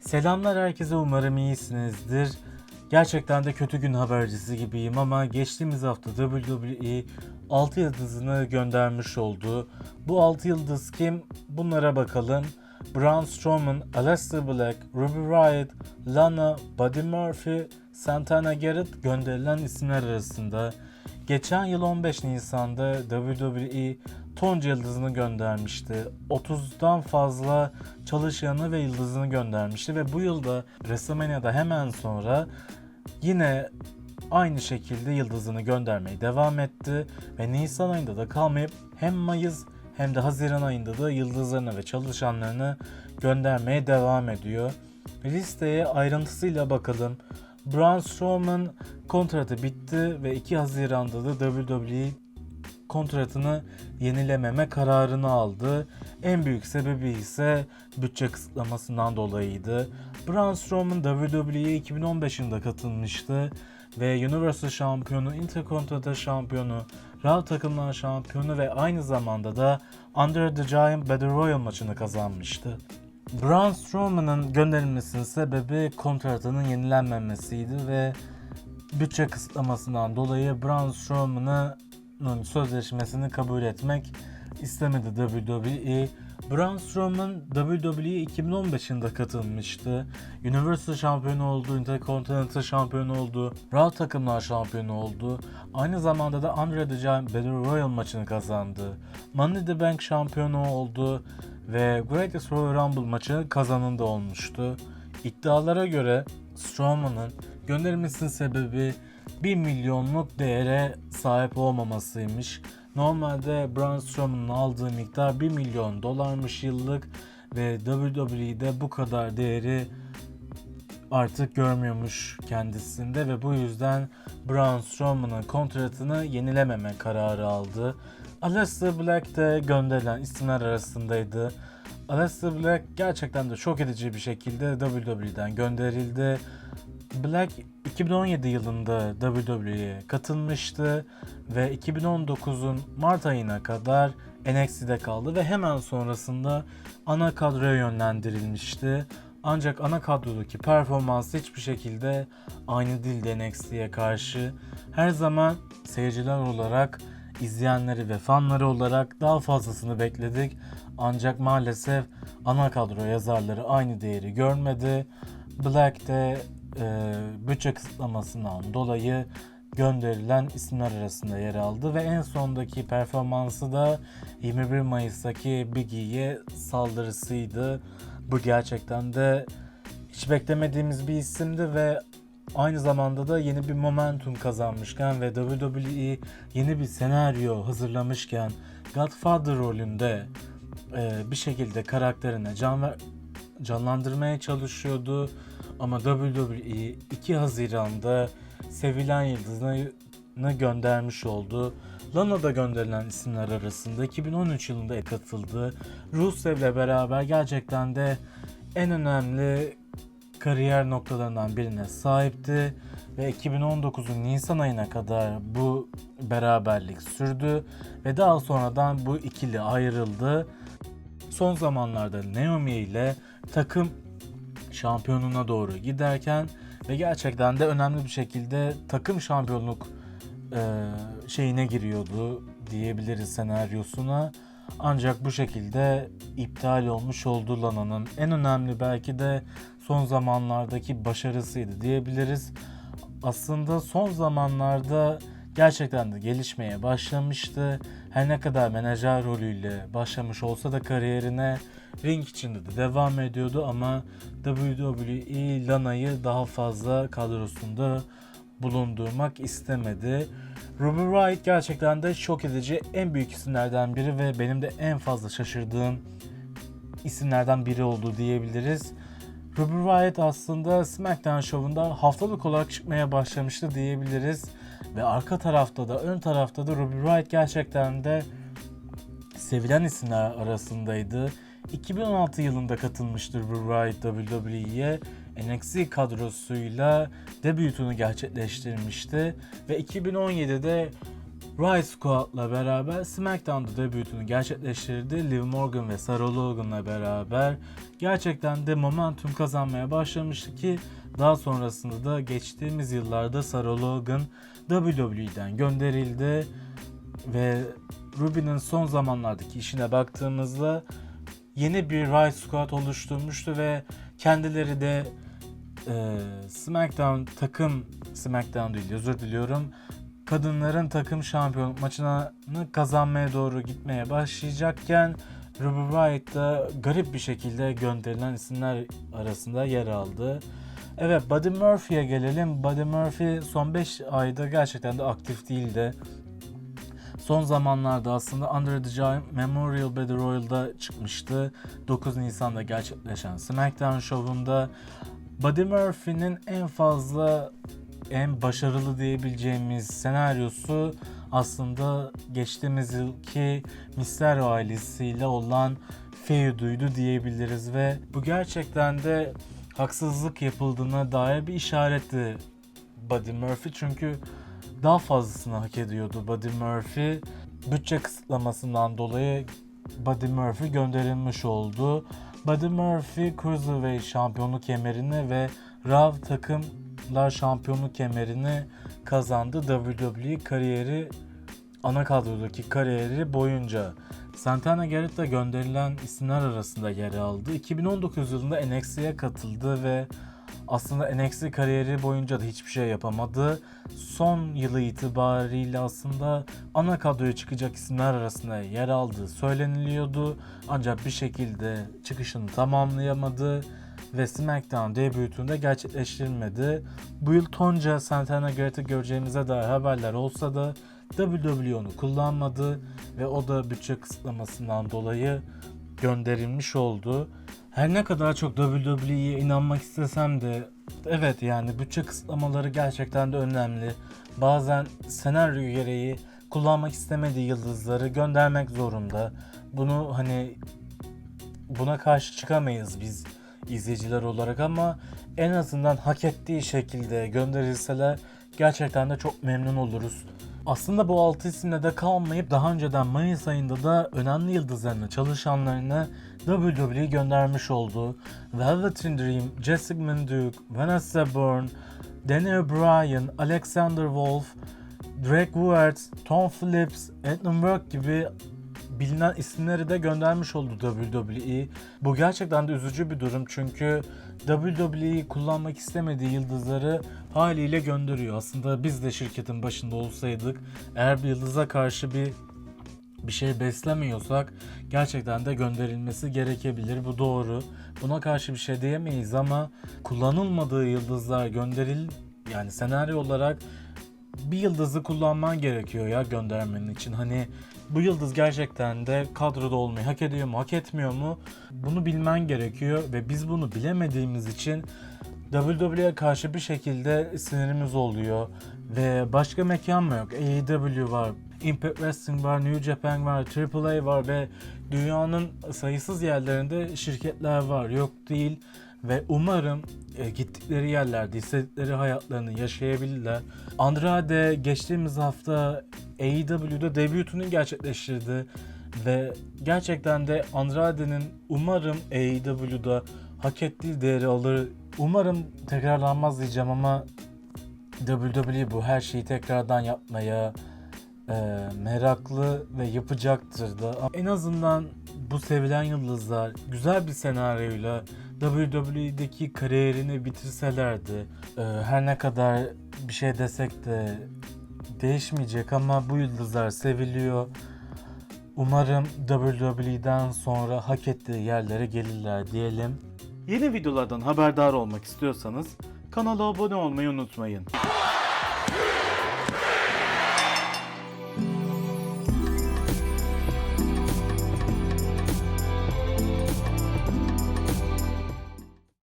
Selamlar herkese umarım iyisinizdir. Gerçekten de kötü gün habercisi gibiyim ama geçtiğimiz hafta WWE 6 yıldızını göndermiş oldu. Bu 6 yıldız kim? Bunlara bakalım. Braun Strowman, Aleister Black, Ruby Riott, Lana, Buddy Murphy, Santana Garrett gönderilen isimler arasında. Geçen yıl 15 Nisan'da WWE tonca yıldızını göndermişti. 30'dan fazla çalışanı ve yıldızını göndermişti ve bu yılda WrestleMania'da hemen sonra yine aynı şekilde yıldızını göndermeye devam etti ve Nisan ayında da kalmayıp hem Mayıs hem de Haziran ayında da yıldızlarını ve çalışanlarını göndermeye devam ediyor. Listeye ayrıntısıyla bakalım. Braun Strowman kontratı bitti ve 2 Haziran'da da WWE kontratını yenilememe kararını aldı. En büyük sebebi ise bütçe kısıtlamasından dolayıydı. Braun Strowman WWE'ye 2015 yılında katılmıştı ve Universal Şampiyonu, Intercontinental Şampiyonu, Raw Takımlar Şampiyonu ve aynı zamanda da Under the Giant Battle Royal maçını kazanmıştı. Braun Strowman'ın gönderilmesinin sebebi kontratının yenilenmemesiydi ve bütçe kısıtlamasından dolayı Braun Strowman'ın sözleşmesini kabul etmek istemedi WWE. Braun Strowman WWE 2015 yılında katılmıştı. Universal şampiyonu oldu, Intercontinental şampiyonu oldu, Raw takımlar şampiyonu oldu. Aynı zamanda da Andre the Giant Battle Royal maçını kazandı. Money the Bank şampiyonu oldu ve Greatest Royal Rumble maçı kazanında olmuştu. İddialara göre Strowman'ın gönderilmesinin sebebi 1 milyonluk değere sahip olmamasıymış. Normalde Braun Strowman'ın aldığı miktar 1 milyon dolarmış yıllık ve WWE'de bu kadar değeri artık görmüyormuş kendisinde ve bu yüzden Braun Strowman'ın kontratını yenilememe kararı aldı. Aleister Black de gönderilen isimler arasındaydı. Aleister Black gerçekten de şok edici bir şekilde WWE'den gönderildi. Black 2017 yılında WWE'ye katılmıştı ve 2019'un Mart ayına kadar NXT'de kaldı ve hemen sonrasında ana kadroya yönlendirilmişti. Ancak ana kadrodaki performansı hiçbir şekilde aynı değildi NXT'ye karşı. Her zaman seyirciler olarak, izleyenleri ve fanları olarak daha fazlasını bekledik. Ancak maalesef ana kadro yazarları aynı değeri görmedi. Black de e, bütçe kısıtlamasından dolayı gönderilen isimler arasında yer aldı ve en sondaki performansı da 21 Mayıs'taki Big E'ye saldırısıydı. Bu gerçekten de hiç beklemediğimiz bir isimdi ve aynı zamanda da yeni bir momentum kazanmışken ve WWE yeni bir senaryo hazırlamışken Godfather rolünde e, bir şekilde karakterine can ver, canlandırmaya çalışıyordu. Ama WWE 2 Haziran'da sevilen yıldızını göndermiş oldu. Lana'da gönderilen isimler arasında 2013 yılında katıldı. Rusev'le beraber gerçekten de en önemli kariyer noktalarından birine sahipti ve 2019'un Nisan ayına kadar bu beraberlik sürdü ve daha sonradan bu ikili ayrıldı. Son zamanlarda Naomi ile takım şampiyonuna doğru giderken ve gerçekten de önemli bir şekilde takım şampiyonluk e, şeyine giriyordu diyebiliriz senaryosuna. Ancak bu şekilde iptal olmuş oldu Lana'nın. En önemli belki de son zamanlardaki başarısıydı diyebiliriz. Aslında son zamanlarda gerçekten de gelişmeye başlamıştı. Her ne kadar menajer rolüyle başlamış olsa da kariyerine ring içinde de devam ediyordu ama WWE Lana'yı daha fazla kadrosunda bulundurmak istemedi. Ruby Riott gerçekten de şok edici en büyük isimlerden biri ve benim de en fazla şaşırdığım isimlerden biri oldu diyebiliriz. Ruby Riott aslında SmackDown şovunda haftalık olarak çıkmaya başlamıştı diyebiliriz. Ve arka tarafta da ön tarafta da Ruby Riott gerçekten de sevilen isimler arasındaydı. 2016 yılında katılmıştır bu Riot WWE'ye. NXT kadrosuyla debütünü gerçekleştirmişti ve 2017'de Riot Squad'la beraber SmackDown'da debütünü gerçekleştirdi. Liv Morgan ve Sarah Logan'la beraber gerçekten de momentum kazanmaya başlamıştı ki daha sonrasında da geçtiğimiz yıllarda Sarah Logan WWE'den gönderildi ve Ruby'nin son zamanlardaki işine baktığımızda yeni bir Riot Squad oluşturmuştu ve kendileri de e, SmackDown takım SmackDown değil özür diliyorum kadınların takım şampiyonluk maçını kazanmaya doğru gitmeye başlayacakken Ruby Riot da garip bir şekilde gönderilen isimler arasında yer aldı. Evet Buddy Murphy'ye gelelim. Buddy Murphy son 5 ayda gerçekten de aktif değildi. Son zamanlarda aslında Under the Giant Memorial Battle Royal'da çıkmıştı. 9 Nisan'da gerçekleşen SmackDown şovunda Buddy Murphy'nin en fazla en başarılı diyebileceğimiz senaryosu aslında geçtiğimiz yılki Mysterio ailesiyle olan feuduydu diyebiliriz ve bu gerçekten de haksızlık yapıldığına dair bir işaretti Buddy Murphy çünkü daha fazlasını hak ediyordu Buddy Murphy. Bütçe kısıtlamasından dolayı Buddy Murphy gönderilmiş oldu. Buddy Murphy Cruiserweight şampiyonluk kemerini ve Raw takımlar şampiyonluk kemerini kazandı. WWE kariyeri ana kadrodaki kariyeri boyunca Santana Garrett da gönderilen isimler arasında yer aldı. 2019 yılında NXT'ye katıldı ve aslında NXT kariyeri boyunca da hiçbir şey yapamadı. Son yılı itibariyle aslında ana kadroya çıkacak isimler arasında yer aldığı söyleniliyordu. Ancak bir şekilde çıkışını tamamlayamadı ve SmackDown debütünde gerçekleştirilmedi. Bu yıl Tonca Santana Garrett'i göreceğimize dair haberler olsa da WWE onu kullanmadı ve o da bütçe kısıtlamasından dolayı gönderilmiş oldu. Her ne kadar çok WWE'ye inanmak istesem de evet yani bütçe kısıtlamaları gerçekten de önemli. Bazen senaryo gereği kullanmak istemediği yıldızları göndermek zorunda. Bunu hani buna karşı çıkamayız biz izleyiciler olarak ama en azından hak ettiği şekilde gönderilseler gerçekten de çok memnun oluruz. Aslında bu 6 isimle de kalmayıp daha önceden Mayıs ayında da önemli yıldızlarını, çalışanlarını WWE göndermiş oldu. Velveteen Dream, Jessica Duke, Vanessa Bourne, Danny O'Brien, Alexander Wolf, Drake Wuertz, Tom Phillips, Edmund Burke gibi bilinen isimleri de göndermiş oldu WWE. Bu gerçekten de üzücü bir durum çünkü WWE kullanmak istemediği yıldızları haliyle gönderiyor. Aslında biz de şirketin başında olsaydık eğer bir yıldıza karşı bir bir şey beslemiyorsak gerçekten de gönderilmesi gerekebilir. Bu doğru. Buna karşı bir şey diyemeyiz ama kullanılmadığı yıldızlar gönderil yani senaryo olarak bir yıldızı kullanman gerekiyor ya göndermenin için. Hani bu yıldız gerçekten de kadroda olmayı hak ediyor mu, hak etmiyor mu? Bunu bilmen gerekiyor ve biz bunu bilemediğimiz için WWE'ye karşı bir şekilde sinirimiz oluyor ve başka mekan mı yok? AEW var, Impact Wrestling var, New Japan var, AAA var ve dünyanın sayısız yerlerinde şirketler var. Yok değil ve umarım e, gittikleri yerlerde istedikleri hayatlarını yaşayabilirler. Andrade geçtiğimiz hafta AEW'de debütünü gerçekleştirdi ve gerçekten de Andrade'nin umarım AEW'da hak ettiği değeri alır. Umarım tekrarlanmaz diyeceğim ama WWE bu her şeyi tekrardan yapmaya e, meraklı ve yapacaktır da. En azından bu sevilen yıldızlar güzel bir senaryoyla WWE'deki kariyerini bitirselerdi. e, her ne kadar bir şey desek de değişmeyecek ama bu yıldızlar seviliyor. Umarım WWE'den sonra hak ettiği yerlere gelirler diyelim. Yeni videolardan haberdar olmak istiyorsanız kanala abone olmayı unutmayın.